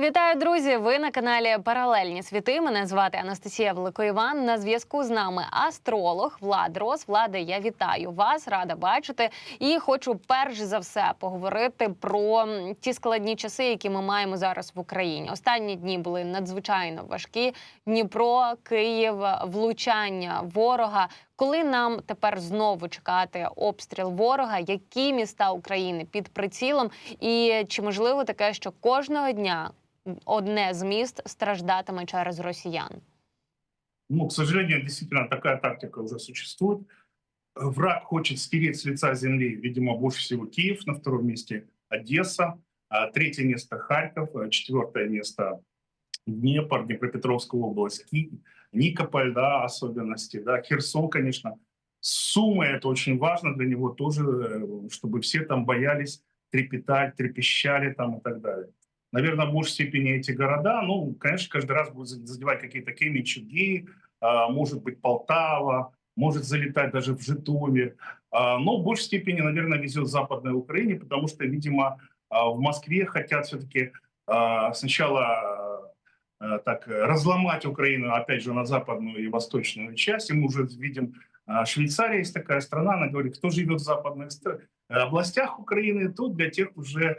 Вітаю, друзі! Ви на каналі Паралельні світи. Мене звати Анастасія Великоїван. На зв'язку з нами астролог Влад Рос. Владе, я вітаю вас, рада бачити. І хочу перш за все поговорити про ті складні часи, які ми маємо зараз в Україні. Останні дні були надзвичайно важкі. Дніпро, Київ, влучання ворога. Коли нам тепер знову чекати обстріл ворога, які міста України під прицілом, і чи можливо таке, що кожного дня одне з міст страждатиме через росіян? Ну, к сожалению, действительно, такая тактика уже существует. Враг хочет стереть с лица земли, видимо, больше всего Киев на втором месте, Одесса, а третье место Харьков, а четвертое место Днепр, Днепропетровская область, Никополь, да, особенности, да, Херсон, конечно. Сумма это очень важно для него тоже, э, чтобы все там боялись, трепетали, трепещали там и так далее. Наверное, в большей степени эти города, ну, конечно, каждый раз будут задевать какие-то Кременчуги, а, может быть, Полтава, может залетать даже в Житомир. А, Но в большей степени, наверное, везет Западной Украине, потому что, видимо, а, в Москве хотят все-таки сначала так разломать Украину, опять же, на западную и восточную часть. И мы уже видим, Швейцария есть такая страна, она говорит, кто живет в западных стра- областях Украины, то для тех уже,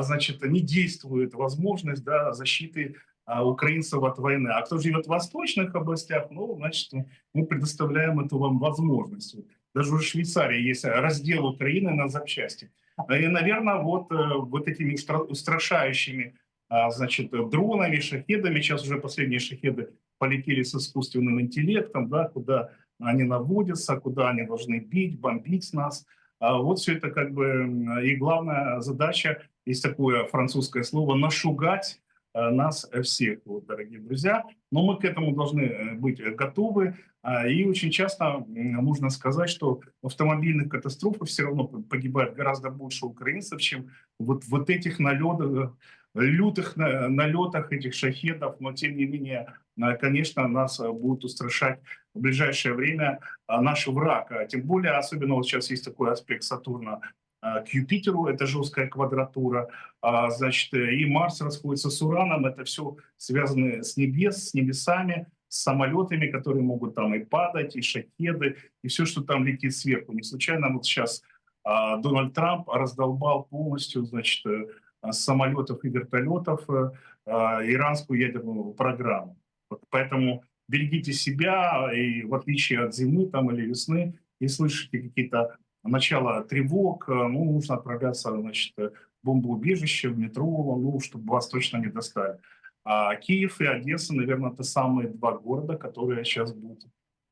значит, не действует возможность да, защиты а, украинцев от войны. А кто живет в восточных областях, ну, значит, мы предоставляем эту вам возможность. Даже в Швейцарии есть раздел Украины на запчасти. И, наверное, вот, э, вот этими устра- устрашающими а, значит, дронами, шахедами, сейчас уже последние шахеды полетели с искусственным интеллектом, да, куда они наводятся, куда они должны бить, бомбить нас. А вот все это как бы и главная задача, есть такое французское слово, нашугать э, нас всех, вот, дорогие друзья. Но мы к этому должны э, быть готовы. А, И очень часто м, можно сказать, что в автомобильных катастрофах все равно погибает гораздо больше украинцев, чем вот, вот этих налетов, лютых на- налетах этих шахедов. Но тем не менее, конечно, нас будет устрашать в ближайшее время наш враг. А Тем более, особенно вот сейчас есть такой аспект Сатурна к Юпитеру, это жесткая квадратура, а, значит, э, и Марс расходится с Ураном, это все связано с небес, с небесами, с самолетами, которые могут там и падать, и шахеды, и все, что там летит сверху. Не случайно вот сейчас а, Дональд Трамп раздолбал полностью, значит, э, самолетов и вертолетов э, а, иранскую ядерную программу. Вот поэтому берегите себя, и в отличие от зимы там или весны, и слышите какие-то начало тревог, э, ну, нужно отправляться, значит, э, в бомбоубежище, в метро, ну, чтобы вас точно не достали. А Киев и Одесса, наверное, это самые два города, которые сейчас будут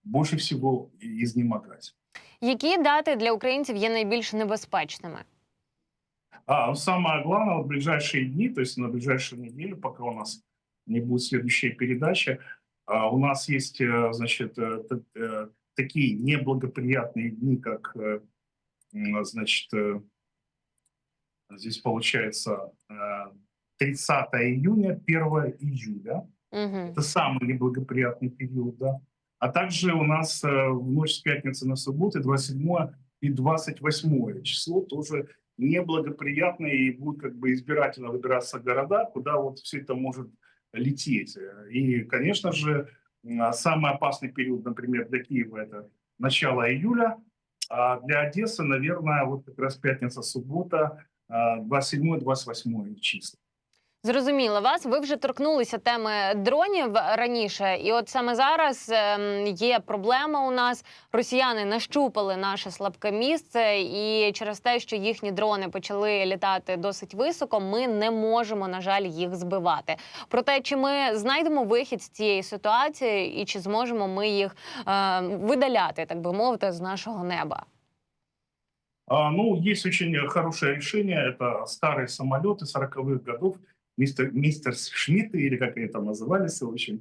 больше всего и- изнемогать. Які дати для українців є найбільш небезпечними? А, ну, самое главное, вот в ближайшие дни, то есть на ближайшую неделю, пока у нас не будет следующая передача, а, у нас есть, э, значит, э, т- э, такие неблагоприятные дни, как, э, м, значит, э, здесь получается э, 30 июня, 1 июля. Угу. Это самый неблагоприятный период, да. А также у нас э, в ночь с пятницы на субботу 27 и 28 число тоже неблагоприятные и будут как бы избирательно выбираться города, куда вот все это может лететь. И, конечно же, самый опасный период, например, для Киева это начало июля, а для Одессы, наверное, вот как раз пятница-суббота, 27-28 числа. Зрозуміла вас. Ви вже торкнулися теми дронів раніше, і от саме зараз ем, є проблема у нас. Росіяни нащупали наше слабке місце, і через те, що їхні дрони почали літати досить високо, ми не можемо, на жаль, їх збивати. Проте, чи ми знайдемо вихід з цієї ситуації, і чи зможемо ми їх е, видаляти, так би мовити, з нашого неба? А, ну, есть очень хорошее решение. Это старые самолеты 40-х годов, мистер, мистер Шмидты, или как они там назывались, в общем.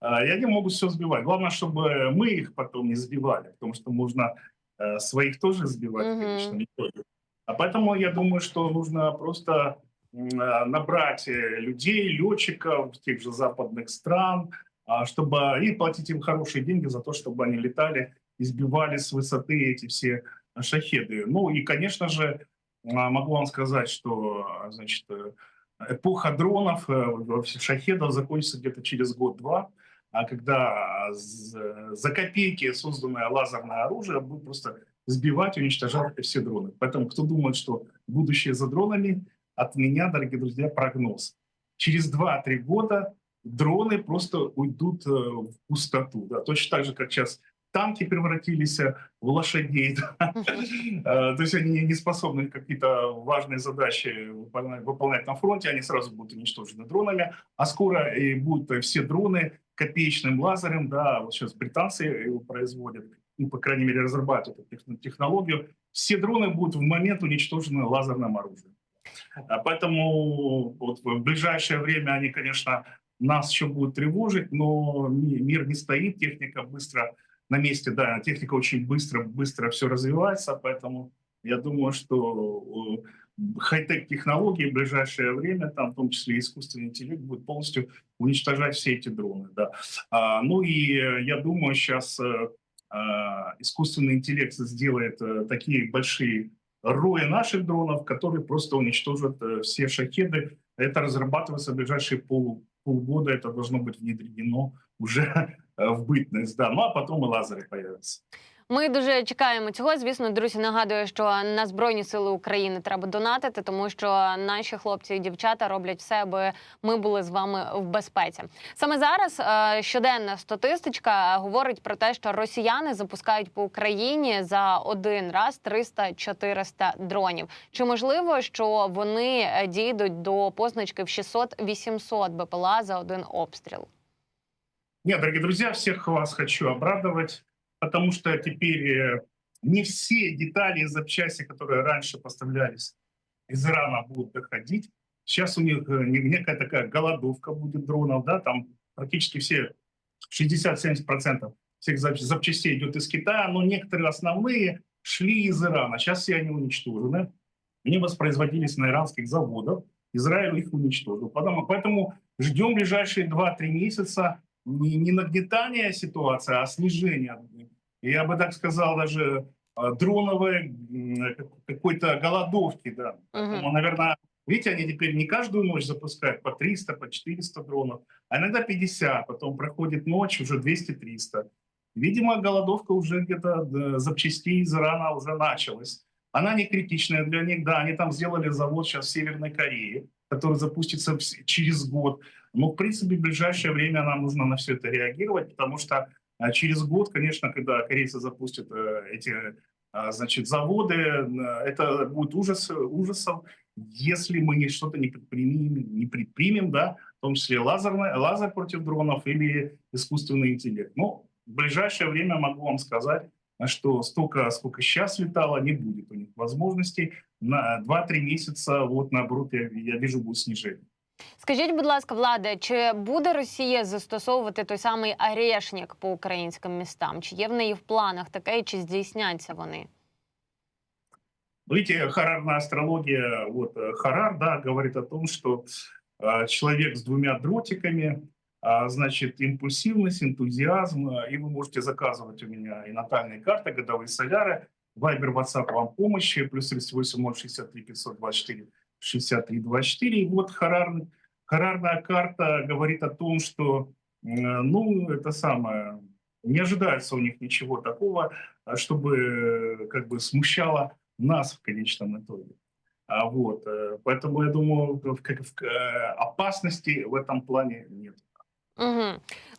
А, И они могут все сбивать. Главное, чтобы мы их потом не сбивали, потому что можно э, своих тоже сбивать, Мгм. конечно, не только. А поэтому я думаю, что нужно просто э, набрать э, людей, летчиков тех же западных стран, а, чтобы и платить им хорошие деньги за то, чтобы они летали и сбивали с высоты эти все шахеды. Ну и, конечно же, а, могу вам сказать, что, значит, эпоха дронов, э, шахедов закончится где-то через год-два, а когда з- за копейки созданное лазерное оружие будет просто сбивать, уничтожать все дроны. Поэтому кто думает, что будущее за дронами, от меня, дорогие друзья, прогноз. Через 2-3 года дроны просто уйдут э, в пустоту. Да? Точно так же, как сейчас танки превратились э, в лошадей. Э, То есть они не- способны какие-то важные задачи выполнять, на фронте, они сразу будут уничтожены дронами, а скоро и будут э, все дроны копеечным лазером, да, вот сейчас британцы его производят, ну, по крайней мере, разрабатывают эту тех- технологию, все дроны будут в момент уничтожены лазерным оружием. А Поэтому вот в ближайшее время они, конечно, нас еще будут тревожить, но ми- мир не стоит, техника быстро на месте, да, техника очень быстро, быстро все развивается, поэтому я думаю, что э, хай-тек технологии в ближайшее время, там, в том числе искусственный интеллект, будет полностью уничтожать все эти дроны. Да. А, ну и э, я думаю, сейчас искусственный интеллект сделает э, такие большие рои наших дронов, которые просто уничтожат э, все шахеды. Это разрабатывается в ближайшие пол, полгода, это должно быть внедрено уже э, в бытность, да. Ну а потом и лазеры появятся. Ми дуже чекаємо цього. Звісно, друзі, нагадую, що на збройні сили України треба донатити, тому що наші хлопці і дівчата роблять все, аби ми були з вами в безпеці. Саме зараз е, щоденна статистичка говорить про те, що росіяни запускають по Україні за один раз 300-400 дронів. Чи можливо, що вони е, дійдуть до позначки в 600-800 БПЛА за один обстріл? Нет, дорогие друзья, всех вас хочу обрадовать, потому что теперь э, не все детали и запчасти, которые раньше поставлялись из Ирана, будут доходить. Сейчас у них э, не- некая такая голодовка будет дронов, да, там практически все 60-70% всех зап- запчастей идет из Китая, но некоторые основные шли из Ирана. Сейчас все они уничтожены. Они воспроизводились на иранских заводах. Израиль их уничтожил. Поэтому ждем ближайшие 2-3 месяца не, не нагнетания ситуации, а снижения. Я бы так сказал, даже э, дроновой как- какой-то голодовки. Да. Поэтому, наверное, видите, они теперь не каждую ночь запускают по 300, по 400 дронов, а иногда 50, потом проходит ночь, уже 200-300. Видимо, голодовка уже где-то да, запчастей из Ирана уже началась. Она не критичная для них, да, они там сделали завод сейчас в Северной Корее, который запустится через год. Но, в принципе, в ближайшее время нам нужно на все это реагировать, потому что а, через год, конечно, когда корейцы запустят э, эти а, значит, заводы, э, это будет ужас ужасом, если мы что-то не предпримем, не предпримем, да, в том числе лазерный, лазер против дронов или искусственный интеллект. Ну, в ближайшее время могу вам сказать, что столько, сколько сейчас летало, не будет у них возможностей. На 2-3 месяца, вот наоборот, я, я вижу, будет снижение. Скажіть, будь ласка, владе, чи буде Росія застосовувати той самий арешник по українським містам? Чи є в неї в планах таке, і чи здійсняться вони? Видите, харарная астрология, вот э, Харар, да, говорит о том, что э, человек с двумя дротиками, а, значит, импульсивность, энтузиазм, э, и вы можете заказывать у меня и натальные карты, годовые соляры, Вайбер, WhatsApp вам помощи, плюс 38 063 524 63 24. И вот харарный, харарная карта говорит о том, что, э, ну, это самое, не ожидается у них ничего такого, а, чтобы э, как бы смущало нас в конечном итоге. А вот, э, поэтому я думаю, в, в, э, опасности в этом плане нет. Угу.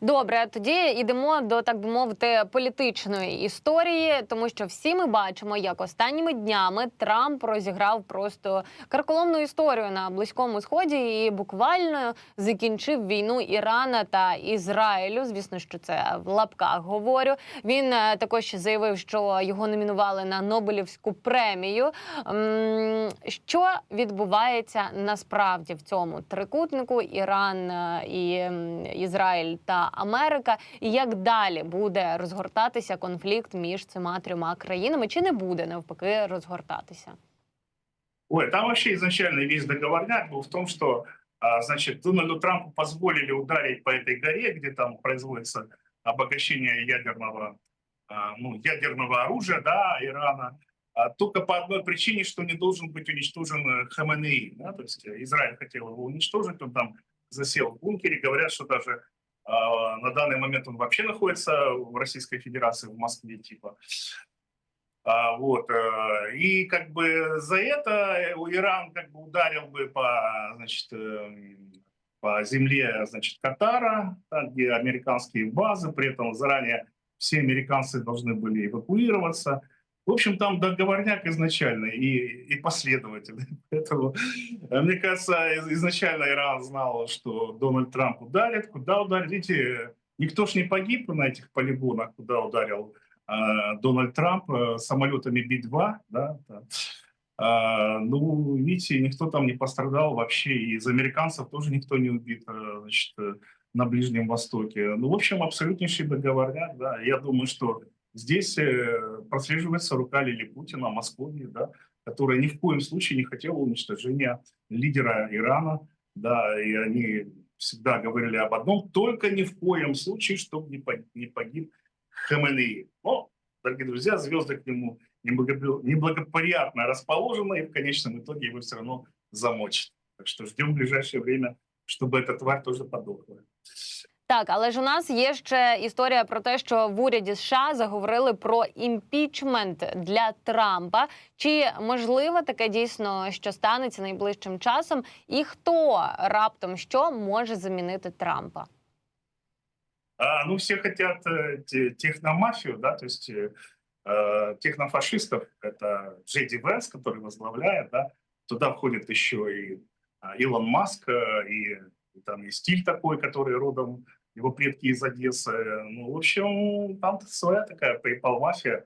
Добре, тоді йдемо до так би мовити політичної історії, тому що всі ми бачимо, як останніми днями Трамп розіграв просто карколомну історію на близькому сході і буквально закінчив війну Ірана та Ізраїлю. Звісно, що це в лапках говорю. Він е, також заявив, що його номінували на Нобелівську премію. Що відбувається насправді в цьому трикутнику Іран е, і м, Ізраїль та Америка, і як далі буде розгортатися конфлікт між цими трьома країнами, чи не буде навпаки розгортатися? Ой, там вообще изначально весь договорняк был в том, что, а, значит, Дональду Трампу позволили ударить по этой горе, где там производится обогащение ядерного, а, ну, ядерного оружия, да, Ирана. а, только по одной причине, что не должен быть уничтожен э, Хаменеи. Да? То есть э, Израиль хотел его уничтожить, он там засел в бункере. Говорят, что даже э, на данный момент он вообще находится в Российской Федерации, в Москве типа. А, вот. Э, и как бы за это Иран как бы ударил бы по, значит, эм, по земле значит, Катара, там, где американские базы, при этом заранее все американцы должны были эвакуироваться. В общем, там договорняк изначально и, и последовательный. Поэтому, э, мне кажется, изначально Иран знал, что Дональд Трамп ударит. Куда ударит? Видите, никто ж не погиб на этих полигонах, куда ударил э, Дональд Трамп э, самолетами Би-2. Да, да. А, ну, видите, никто там не пострадал вообще, и из американцев тоже никто не убит э, значит, э, на Ближнем Востоке. Ну, в общем, абсолютнейший договорняк, да. Я думаю, что здесь э, прослеживается рука Лили Путина, Москвы, да, которая ни в коем случае не хотела уничтожения лидера Ирана, да, и они всегда говорили об одном, только ни в коем случае, чтобы не погиб, не погиб Хаменеи. Но, дорогие друзья, звезды к нему неблагоприятно расположена, и в конечном итоге его все равно замочит. Так что ждем в ближайшее время, чтобы эта тварь тоже подохла. Так, але ж у нас є ще історія про те, що в уряді США заговорили про імпічмент для Трампа. Чи можливо таке дійсно, що станеться найближчим часом, і хто раптом що може замінити Трампа? А, ну, все хотят э, техномафию, да, то есть э, э, технофашистов, это Джеди Венс, который возглавляет, да, туда входит еще и э, Илон Маск, э, и, и там есть стиль такой, который родом, его предки из Одессы. Ну, в общем, там своя такая PayPal-мафия.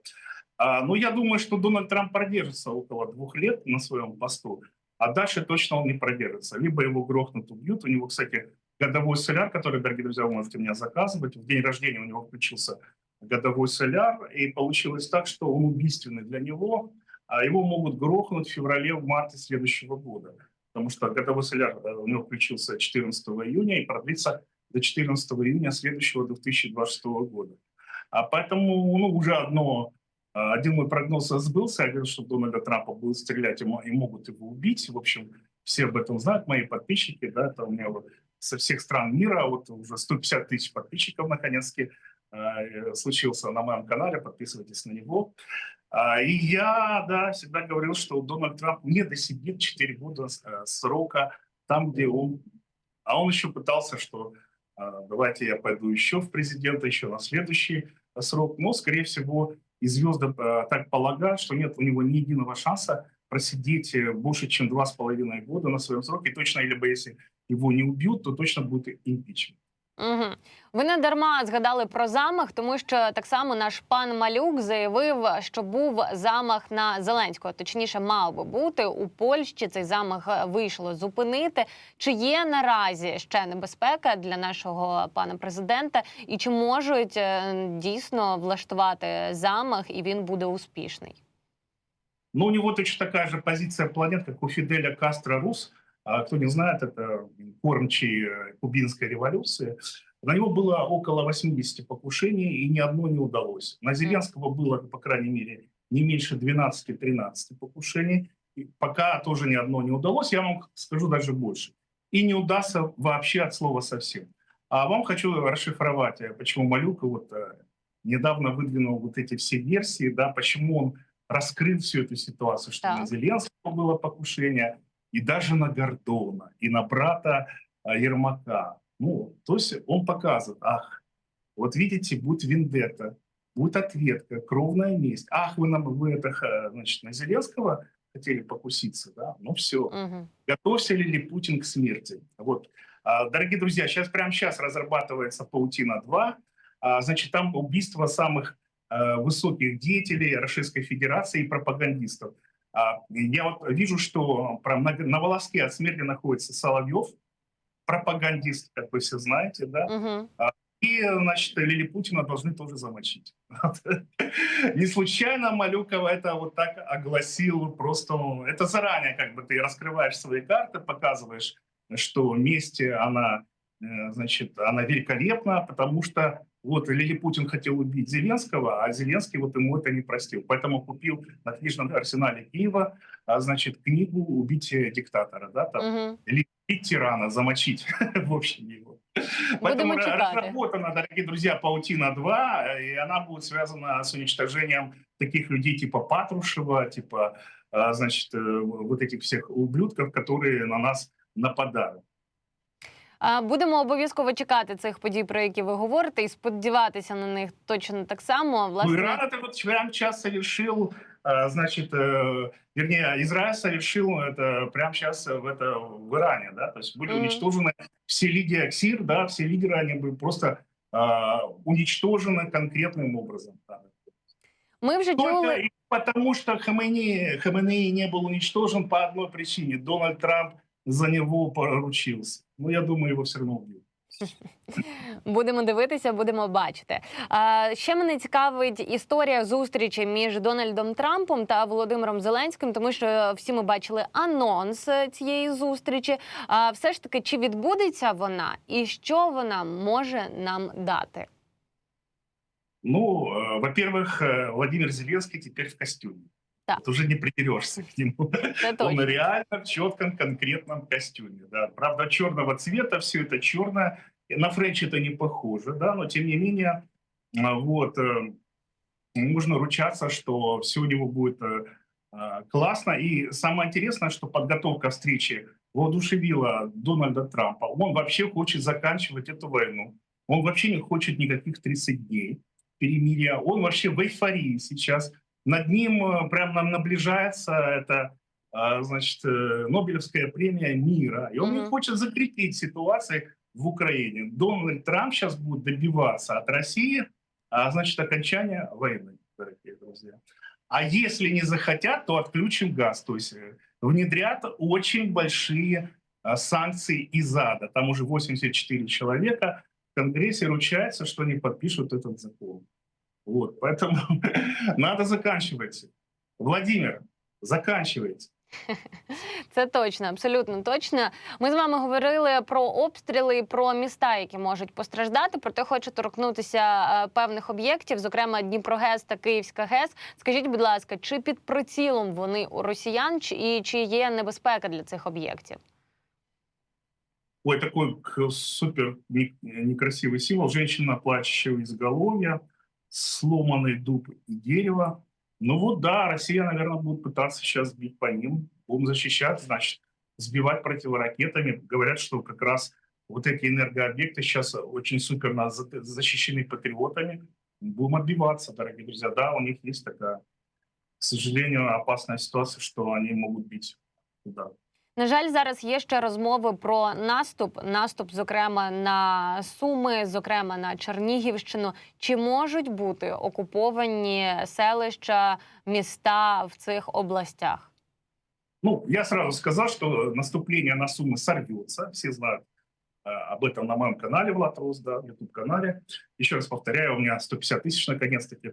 А, ну, я думаю, что Дональд Трамп продержится около двух лет на своем посту, а дальше точно он не продержится. Либо его грохнут, убьют. У него, кстати, годовой соляр, который, дорогие друзья, вы можете меня заказывать. В день рождения у него включился годовой соляр, и получилось так, что он убийственный для него, а его могут грохнуть в феврале, в марте следующего года, потому что годовой соляр э, у него включился 14 июня и продлится до 14 июня следующего 2026 года. А поэтому ну, уже одно, э, один мой прогноз сбылся, я говорил, что Дональда Трампа будут стрелять и могут его убить. В общем, все об этом знают, мои подписчики, да, это у меня вот со всех стран мира, вот уже 150 тысяч подписчиков наконец-таки Э, случился на моем канале, подписывайтесь на него. А, и я, да, всегда говорил, что Дональд Трамп не досидит 4 года э, срока там, где он... А он еще пытался, что а, давайте я пойду еще в президента, еще на следующий срок. Но, скорее всего, и звезды э, так полагают, что нет у него ни единого шанса просидеть больше, чем два с половиной года на своем сроке. И точно, либо если его не убьют, то точно будет импичмент. Угу. Ви не дарма згадали про замах, тому що так само наш пан Малюк заявив, що був замах на Зеленського. Точніше, мав би бути у Польщі. Цей замах е, вийшло зупинити. Чи є наразі ще небезпека для нашого пана президента, і чи можуть е, дійсно влаштувати замах, і він буде успішний? Ну, у него точно такая же позиция планет, как у Фиделя Кастро Рус – кто не знает, это кормчий э, кубинской революции. На него было около 80 покушений, и ни одно не удалось. На Зеленского было, по крайней мере, не меньше 12-13 покушений. И пока тоже ни одно не удалось, я вам скажу даже больше. И не удастся вообще от слова совсем. А вам хочу расшифровать, э, почему Малюка вот э, недавно выдвинул вот эти все версии, да, почему он раскрыл всю эту ситуацию, что да. на Зеленского было покушение, и даже на Гордона, и на брата а, Ермака. Ну, то есть он показывает, ах, вот видите, будет вендетта, будет ответка, кровная месть. Ах, вы, нам, вы это, значит, на Зеленского хотели покуситься, да? Ну все. Угу. Готовься ли Путин к смерти? Вот. А, дорогие друзья, сейчас прямо сейчас разрабатывается «Паутина-2». А, значит, там убийство самых высоких деятелей Российской Федерации и пропагандистов. А, я вот вижу, что прям на, на волоске от смерти находится Соловьев, пропагандист, как вы все знаете, да, угу. и, значит, Лили Путина должны тоже замочить. Не случайно Малюкова это вот так огласил просто, ну, это заранее как бы ты раскрываешь свои карты, показываешь, что месть, она, э, значит, она великолепна, потому что Вот, или Путин хотел убить Зеленского, а Зеленский вот ему это не простил. Поэтому купил на книжном арсенале Киева, а, значит, книгу «Убить э, диктатора», да, там, Угу. «Убить тирана», замочить, в общем, его. Поэтому ра- читати. разработана, дорогие друзья, «Паутина-2», и она будет связана с уничтожением таких людей типа Патрушева, типа, а, значит, э, вот этих всех ублюдков, которые на нас нападают. А, Будемо обов'язково чекати цих подій, про які ви говорите, і сподіватися на них точно так само. Ну, Власне, Иран это вот прямо сейчас совершил, а, значит, э, вернее, Израиль совершил это прямо сейчас в это в Иране, да, то есть были Мгм. уничтожены все лидеры Аксир, да, все лидеры, они были просто а, уничтожены конкретным образом. да. ми вже Только чули. и потому, что Хаменеи, Хаменеи не был уничтожен по одной причине. Дональд Трамп за него поручился. Ну, я думаю, его все равно убьют. Будемо дивитися, будемо бачити. А, ще мене цікавить історія зустрічі між Дональдом Трампом та Володимиром Зеленським, тому що всі ми бачили анонс е, цієї зустрічі. А все ж таки, чи відбудеться вона, і що вона може нам дати? Ну, э, во-первых, э, Владимир Зеленский теперь в костюме. Да. Вот уже не придерешься к нему. Це Он точно. реально в четком конкретном костюме. Да. Правда, черного цвета, все это черное. На френч это не похоже, да, но тем не менее, а, вот, э, можно ручаться, что все у него будет э, а, классно. И самое интересное, что подготовка встречи воодушевила Дональда Трампа. Он вообще хочет заканчивать эту войну. Он вообще не хочет никаких 30 дней перемирия. Он вообще в эйфории сейчас. Над ним э, прям нам наближается это, а, значит, э, Нобелевская премия мира. И он не хочет закрепить ситуацию в Украине. Дональд Трамп сейчас будет добиваться от России, а, значит, окончания войны, дорогие друзья. А если не захотят, то отключим газ. То есть э, внедрят очень большие а, санкции из ада. Там уже 84 человека в Конгрессе ручаются, что они подпишут этот закон. Вот, поэтому надо заканчивать. Владимир, заканчивайте. Це точно, абсолютно точно. Ми з вами говорили про обстріли і про міста, які можуть постраждати. Проте хочу торкнутися е, певних об'єктів, зокрема Дніпрогес та Київська ГЕС. Скажіть, будь ласка, чи під прицілом вони у росіян, чи- і чи є небезпека для цих об'єктів? Ой, такой супер не- некрасивый символ. Женщина, плачущая изголовья, сломанный дуб и дерево. Ну вот да, Россия, наверное, будет пытаться сейчас бить по ним. Будем защищать, значит, сбивать противоракетами. Говорят, что как раз вот эти энергообъекты сейчас очень супер нас за- защищены патриотами. Будем отбиваться, дорогие друзья. Да, у них есть такая, к сожалению, опасная ситуация, что они могут бить туда. На жаль, зараз є ще розмови про наступ. Наступ, зокрема, на Суми, зокрема на Чернігівщину. Чи можуть бути окуповані селища, міста в цих областях? Ну, я сразу сказал, что наступление на Сумы сорвется. Все знают э, об этом на моем канале Владрос, да, YouTube-канале. Еще раз повторяю, у меня 150 тысяч наконец-таки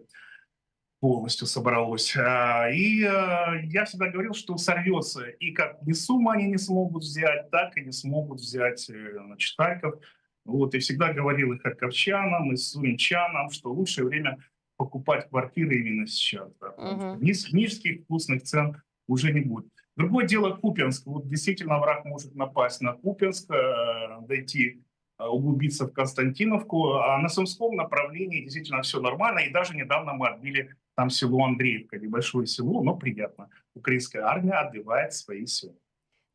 Полностью собралось. А, И э, я всегда говорил, что сорвется. И как ни Сумы они не смогут взять, так и не смогут взять э, значит, Харьков. Вот, и всегда говорил и харьковчанам, и сумчанам, что лучшее время покупать квартиры именно сейчас. Да, Мгм. низ- низких вкусных цен уже не будет. Другое дело Купенск. Вот действительно враг может напасть на Купенск, э, дойти, углубиться в Константиновку, а на Сумском направлении действительно все нормально. И даже недавно мы отбили там село Андреевка, небольшое село, но приятно. Украинская армия отбивает свои села.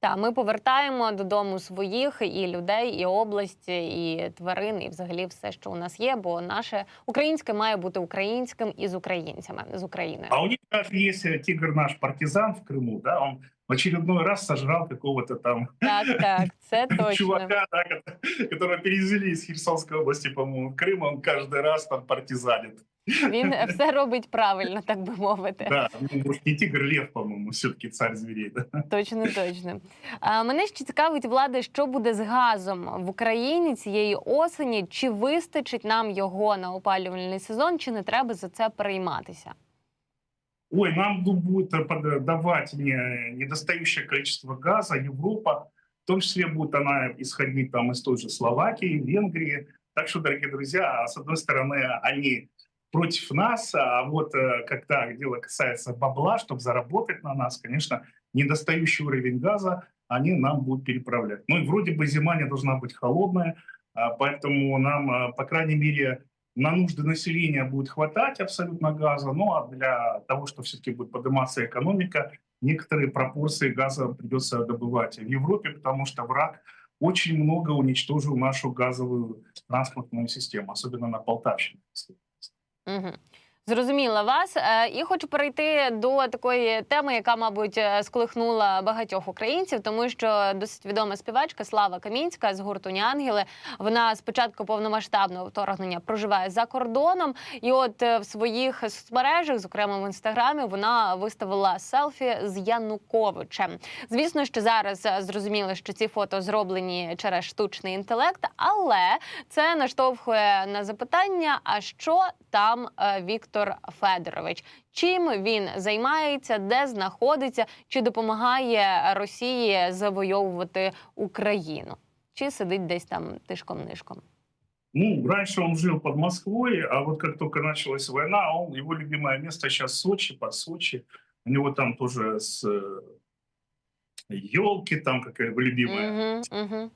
Та ми повертаємо додому своїх і людей, і область, і тварин, і взагалі все, що у нас є. Бо наше українське має бути українським і з українцями з Україною. А у них даже есть э, тигр наш партизан в Крыму, да, он в очередной раз сожрал какого-то там Так, так, це точно. чувака, да, ко- которого перевезли из Херсонской области, по-моему, в Крым, он каждый раз там партизанит. Він все робить правильно, так би мовити. Да, ну, не тигр, лев, по-моему, все-таки царь зверей, да. Точно, точно. А, мене ще цікавить влада, що буде з газом в Україні цієї осені. Чи вистачить нам його на опалювальний сезон, чи не треба за це перейматися? Ой, нам ну, будет э, под- давать не, недостающее количество газа Европа, в том числе будет она исходить там из той же Словакии, Венгрии, Так что, дорогие друзья, с одной стороны, они против нас, а вот э, когда дело касается бабла, чтобы заработать на нас, конечно, недостающий уровень газа они нам будут переправлять. Ну и вроде бы зима не должна быть холодная, а, поэтому нам, а, по крайней мере, на нужды населения будет хватать абсолютно газа, ну а для того, что все-таки будет подниматься экономика, некоторые пропорции газа придется добывать в Европе, потому что враг очень много уничтожил нашу газовую транспортную систему, особенно на Полтавщине. Угу. Зрозуміла вас, Е, і хочу перейти до такої теми, яка, мабуть, е, сколихнула багатьох українців, тому що досить відома співачка Слава Камінська з гурту «Ні ангели. Вона з початку повномасштабного вторгнення проживає за кордоном, і от е, в своїх соцмережах, зокрема в інстаграмі, вона виставила селфі з Януковичем. Звісно, що зараз зрозуміло, що ці фото зроблені через штучний інтелект, але це наштовхує на запитання: а що там е, Віктор Федорович? Чим він займається, де знаходиться, чи допомагає Росії завойовувати Україну? Чи сидить десь там тишком-нишком? Ну, раньше он жил под Москвой, а вот как только началась война, он, его любимое место сейчас Сочи, под Сочи. У него там тоже с елки, там какая бы любимая. Угу, угу.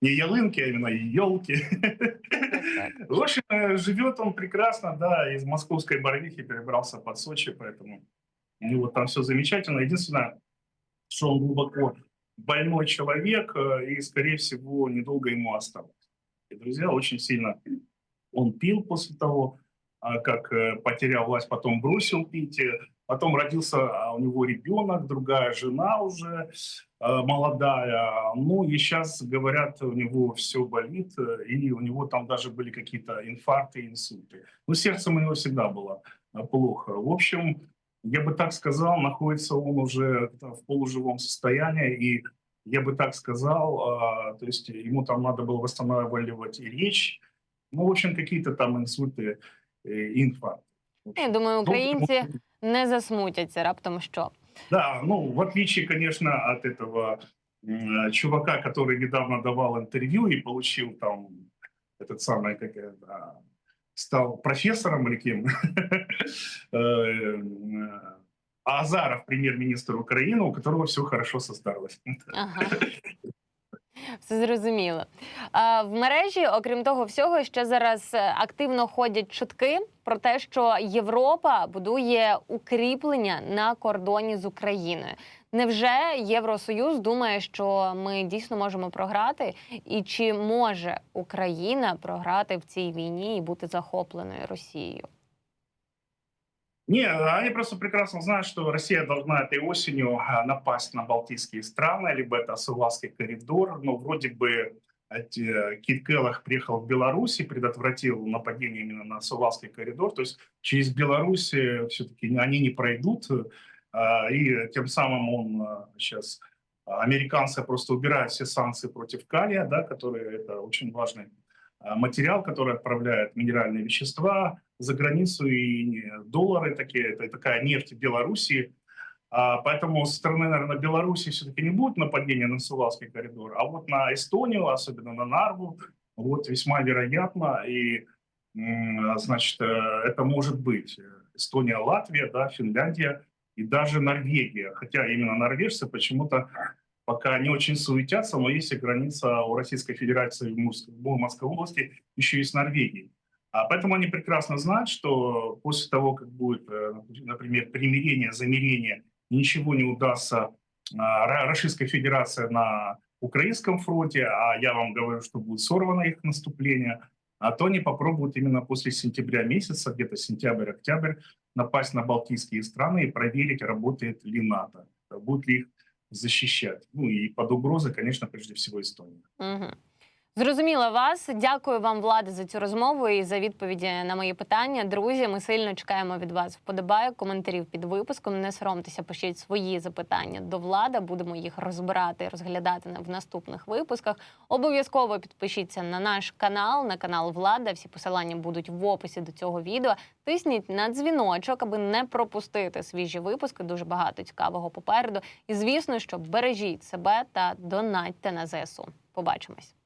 Не ялынки, а именно елки. В общем, э, живет он прекрасно, да, из московской Боровихи перебрался под Сочи, поэтому у него там все замечательно. Единственное, что он глубоко больной человек, э, и, скорее всего, недолго ему осталось. И, друзья, очень сильно он пил после того, а, как э, потерял власть, потом бросил пить, потом родился а, у него ребенок, другая жена уже э, молодая, ну и сейчас, говорят, у него все болит, э, и у него там даже были какие-то инфаркты, инсульты. Но сердцем у него всегда было э, плохо. В общем, я бы так сказал, находится он уже в полуживом состоянии, и я бы так сказал, а, то есть ему там надо было восстанавливать речь, ну, в общем, какие-то там инсульты, э, общем, Я думаю, ну, українці не засмутяться раптом що. Да, ну, в отличие, конечно, от этого м, чувака, который недавно давал интервью и получил там этот самый, как это, стал профессором или кем, Э, м, а Азаров, премьер-министр Украины, у которого все хорошо создалось. Ага. Все зрозуміло. В мережі, окрім того всього, ще зараз е, активно ходять чутки про те, що Європа будує укріплення на кордоні з Україною. Невже Євросоюз думає, що ми дійсно можемо програти? І чи може Україна програти в цій війні і бути захопленою Росією? Не, они просто прекрасно знают, что Россия должна этой осенью а, напасть на Балтийские страны, либо это Сувалский коридор. Но вроде бы э, Кит Келлах приехал в Беларусь и предотвратил нападение именно на Сувалский коридор. То есть через Беларусь все-таки они не пройдут. а, И тем самым он сейчас... Американцы просто убирают все санкции против калия, да, которые это очень важный материал, который отправляет минеральные вещества за границу и доллары такие, это такая нефть Белоруссии. А, Поэтому со стороны, наверное, Беларуси все-таки не будет нападения на Сувалский коридор, а вот на Эстонию, особенно на Нарву, вот весьма вероятно. И, м, значит, э, это может быть Эстония, Латвия, да, Финляндия и даже Норвегия. Хотя именно норвежцы почему-то пока не очень суетятся, но есть и граница у Российской Федерации в Мурской- Мурманской области еще и с Норвегией. А поэтому они прекрасно знают, что после того, как будет, э, например, примирение, замирение, ничего не удастся а, Ро- Российской Федерации на украинском фронте, а я вам говорю, что будет сорвано их наступление, а то они попробуют именно после сентября месяца, где-то сентябрь-октябрь, напасть на Балтийские страны и проверить, работает ли НАТО, будет ли их защищать. Ну и под угрозой, конечно, прежде всего Эстония. Угу. Зрозуміла вас. Дякую вам, Влада, за цю розмову і за відповіді на мої питання. Друзі, ми сильно чекаємо від вас вподобайок, коментарів під випуском. Не соромтеся, пишіть свої запитання до влада. Будемо їх розбирати розглядати в наступних випусках. Обов'язково підпишіться на наш канал, на канал Влада. Всі посилання будуть в описі до цього відео. Тисніть на дзвіночок, аби не пропустити свіжі випуски. Дуже багато цікавого попереду. І звісно, що бережіть себе та донатьте на ЗСУ. Побачимось.